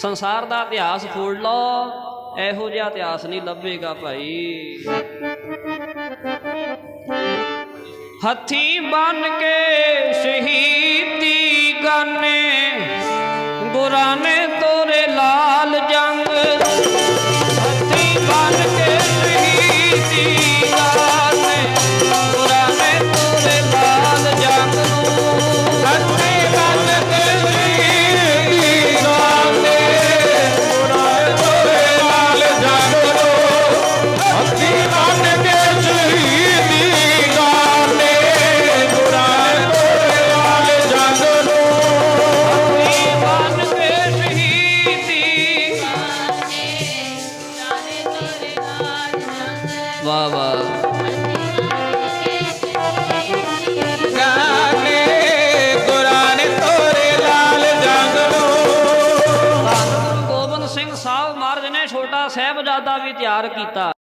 ਸੰਸਾਰ ਦਾ ਇਤਿਹਾਸ ਫੋੜ ਲਓ, ਇਹੋ ਜਿਹਾ ਇਤਿਹਾਸ ਨਹੀਂ ਲੱਭੇਗਾ ਭਾਈ। ਹੱਥੀ ਬਨ ਕੇ ਸ਼ਹੀਦੀ ਗਾਨੇ ਗੁਰਾਂ ਨੇ ਤੋਰੇ ਲਾਲ ਜੰਗ ਵਾਹ ਵਾਹ। ਸਾਹਿਬ ਮਹਾਰਾਜ ਨੇ ਛੋਟਾ ਸਾਹਿਬਜ਼ਾਦਾ ਵੀ ਤਿਆਰ ਕੀਤਾ।